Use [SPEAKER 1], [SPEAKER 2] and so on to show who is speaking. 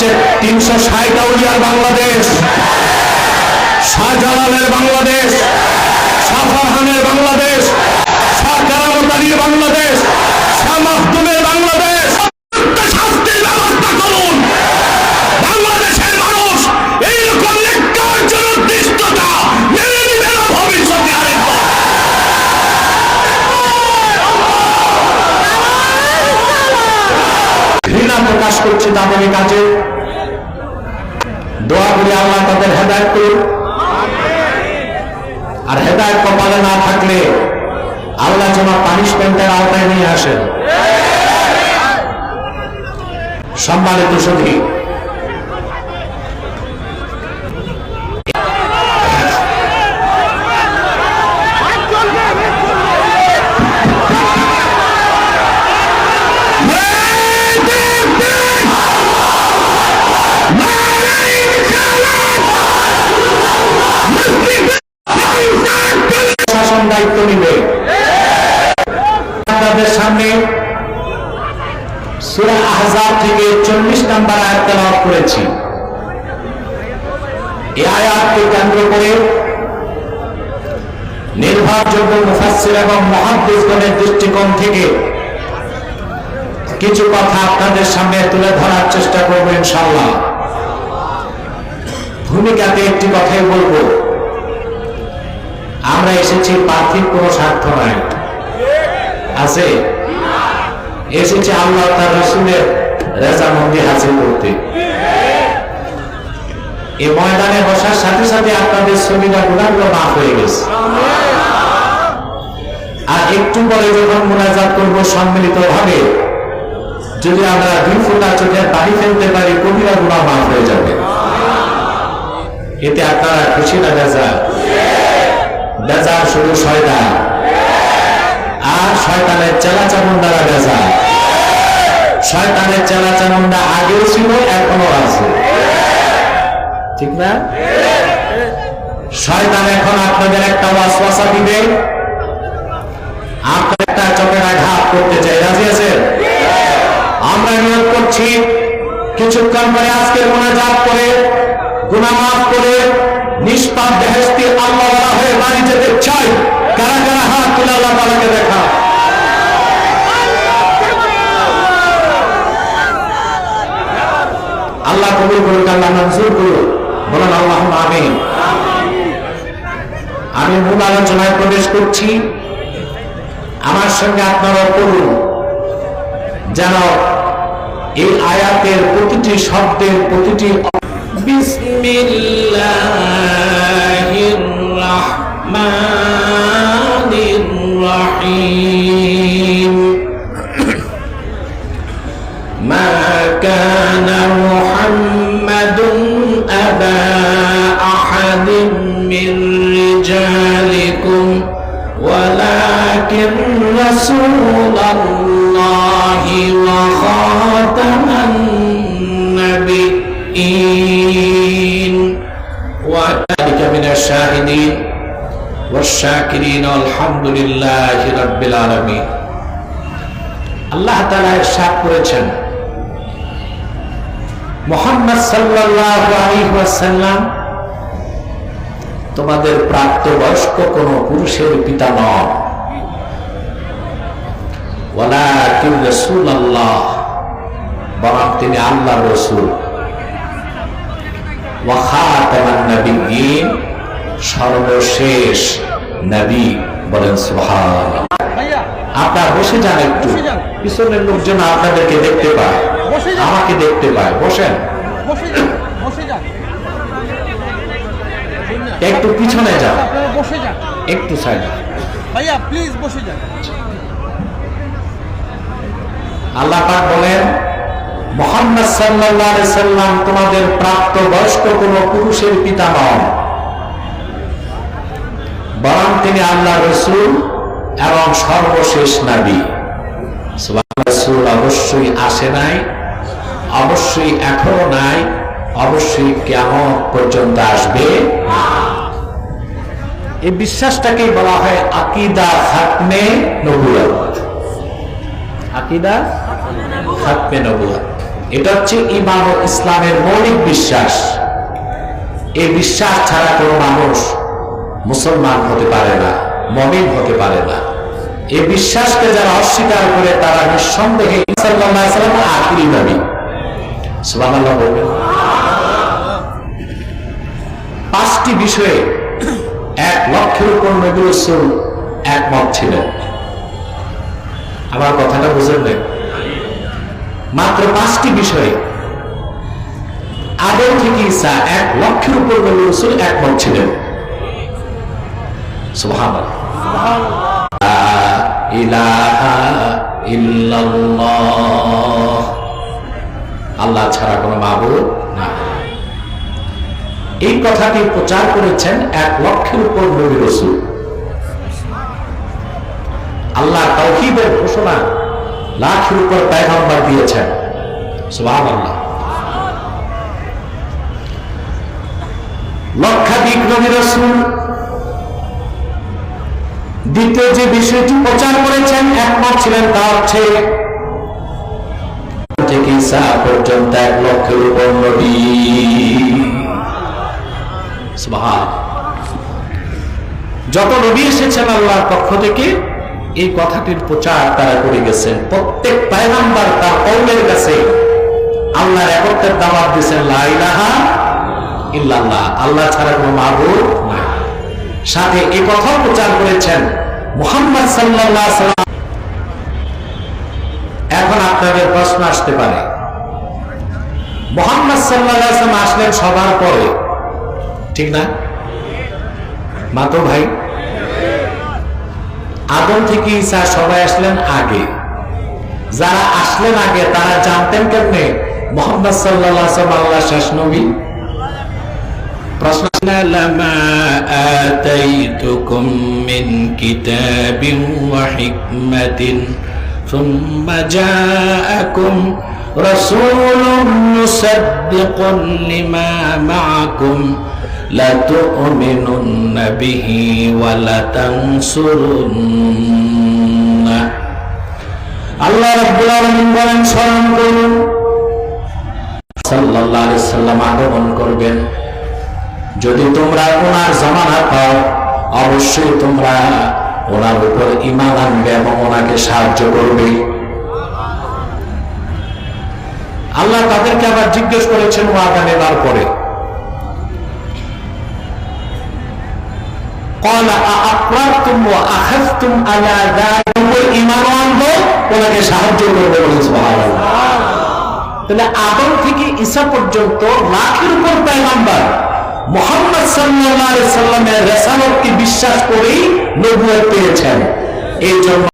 [SPEAKER 1] হচ্ছে তিনশো ষাট আউলিয়ার বাংলাদেশ শাহজালালের বাংলাদেশ শাহফারহানের বাংলাদেশ শাহ কারামতারির বাংলাদেশ শাহ মাহতুমের হেদায়ত। করুন আর হেদায়ত কপালে না থাকলে আল্লাহ যেন পানিশমেন্টের আওতায় নিয়ে আসেন। সম্মানিত সুধী নিবে আপনাদের সামনে সুরা আহজাব থেকে চল্লিশ নাম্বার আয়াত করেছি। এই আয়াতকে কেন্দ্র করে নির্ভরযোগ্য মুফাসসির এবং দৃষ্টিকোণ থেকে কিছু কথা আপনাদের সামনে তুলে ধরার চেষ্টা করব ইনশাআল্লাহ। ভূমিকাতে একটি কথাই বলব। আমরা এসেছি পার্থিব কোন স্বার্থ নাই। আছে? এসেছি আল্লাহ তার রসুলের রেজামন্দি হাসিল করতে। এই ময়দানে বসার সাথে সাথে আপনাদের ছবিটা গুণাগুলো মাফ হয়ে গেছে। আর একটু পরে যখন মোনাজাত করব সম্মিলিত ভাবে যদি আমরা দুই ফোঁটা চোখের পানি ফেলতে পারি, কবিরা গুণা মাফ হয়ে যাবে। এতে আপনারা খুশি না বেজা বেজার শুধু শয়তান। আর শয়তানের চেলা চামুন্ডারা বেজা শয়তানের চেলা চামুন্ডা আগেও ছিল এখনও আছে। ঠিক না? শয়তান এখন আপনাদের একটা ওয়াসওয়াসা দিবে। আপনার একটা চোখের আঘাত করতে চাই। রাজি আছেন? আমরা নিয়োগ করছি। কিছুক্ষণ পরে আজকের মোনাজাত করে গুনামাফ করে, নিষ্পাপ বেহেস্তি আল্লাহ বাড়ি যেতে চাই, কারা কারা হাত তুলে আল্লাহ তালাকে দেখা। আল্লাহ কবুল করুক, আল্লাহ মঞ্জুর করুক। বলেন আল্লাহ আমি আমি মূল আলোচনায় প্রবেশ করছি। আমার সঙ্গে আপনারা করুন যেন এই আয়াতের প্রতিটি শব্দের প্রতিটি
[SPEAKER 2] বিসমিল্লাহ। الرحمن الرحيم. ما كان محمد أبا أحد من رجالكم ولكن رسول الله وخاتم النبيين. وذلك من الشاهدين. والشاكرين والحمد لله رب العالمين
[SPEAKER 1] আল্লাহ তালা ইরশাদ করেছেন মোহাম্মদ সাল্লাল্লাহু আলাইহি ওয়াসাল্লাম তোমাদের প্রাপ্তবয়স্ক কোন পুরুষের পিতা নন ওয়ালাকিন রাসূলুল্লাহ বরং তিনি আল্লাহর রাসূল ওয়া খাতামান নাবিয়্যিন সর্বশেষ নবী বলেন সুবহানাল্লাহ। আপনার বসে যান একটু। পিছনের লোকজন আপনাদেরকে দেখতে পায়। আমাকে দেখতে পায়। বসেন। একটু পিছনে যান। একটু সাইড।
[SPEAKER 3] ভাইয়া প্লিজ বসে যান।
[SPEAKER 1] আল্লাহ পাক বলেন মোহাম্মদ আলাইহি সাল্লাম তোমাদের প্রাপ্ত বয়স্ক কোন পুরুষের পিতা নন। বরং তিনি আল্লাহ রসুল এবং সর্বশেষ নবী। রসুল অবশ্যই আসে নাই, অবশ্যই এখনও নাই, অবশ্যই কেমন পর্যন্ত আসবে এই বিশ্বাসটাকেই বলা হয় আকিদা খাতমে নবুয়ত আকিদা খাতমে নবুয়ত এটা হচ্ছে ইমান ইসলামের মৌলিক বিশ্বাস। এই বিশ্বাস ছাড়া কোনো মানুষ মুসলমান হতে পারে না, মমিন হতে পারে না। এই বিশ্বাসকে যারা অস্বীকার করে, তারা নিঃসন্দেহে আখিরি নবী পাঁচটি বিষয়ে এক লক্ষের উপর নবী রসুল একমত ছিলেন। আমার কথাটা বুঝেন নাই? মাত্র পাঁচটি বিষয়ে আদৌ থেকে ঈসা এক লক্ষের উপর নবী রসুল একমত ছিলেন। আল্লাহ ছাড়া কোনো মাবুদ না এই কথাটি প্রচার করেছেন এক লক্ষের উপর নবী রসুল। আল্লাহ তৌহিদের ঘোষণা লাখের উপর পেগম্বর দিয়েছেন। সুবহানাল্লাহ। লক্ষাধিক নবী রসুল দ্বিতীয় যে বিষয়টি প্রচার করেছেন একমত ছিলেন তা হচ্ছে থেকে পর্যন্ত এক লক্ষের উপর নবী। যত নবী এসেছেন আল্লাহর পক্ষ থেকে এই কথাটির প্রচার তারা করে গেছেন। প্রত্যেক পায়গাম্বার তার কৌমের কাছে আল্লাহর একত্রের দাওয়াত দিয়েছেন লা ইলাহা ইল্লাল্লাহ। আল্লাহ ছাড়া কোনো নাই সাথে এই কথাও প্রচার করেছেন মোহাম্মদ আলাইহি সাল্লাম এখন আপনাদের প্রশ্ন আসতে পারে। মোহাম্মদ সাল্লাম আসলেন সবার পরে। ঠিক না? মাতো ভাই? আদম থেকে ঈসা সবাই আসলেন আগে। যারা আসলেন আগে, তারা জানতেন কেমনে? মোহাম্মদ সাল্লাম আল্লাহ শেষ নবী। প্রশ্ন
[SPEAKER 2] لما آتيتكم من كتاب وحكمة ثم جاءكم رسول مصدق لما معكم لتؤمنن به ولتنصرنه
[SPEAKER 1] আল্লাহ রাব্বুল আলামিন বলেন স্মরণ করুন সাল্লাল্লাহু আলাইহি সাল্লাম আগমন করবেন যদি তোমরা ওনার জমানা পাও, অবশ্যই তোমরা ওনার উপর ইমান আনবে এবং ওনাকে সাহায্য করবে। আল্লাহ তাদেরকে আবার জিজ্ঞেস করেছেন, ওয়াদা নেবার পরে। সাহায্য আদম থেকে ইসা পর্যন্ত লাখের উপর পায় নাম্বার মোহাম্মদ সাল্লাহ সাল্লামের রেসালতকে বিশ্বাস করেই নবুয়ত পেয়েছেন। এই জন্য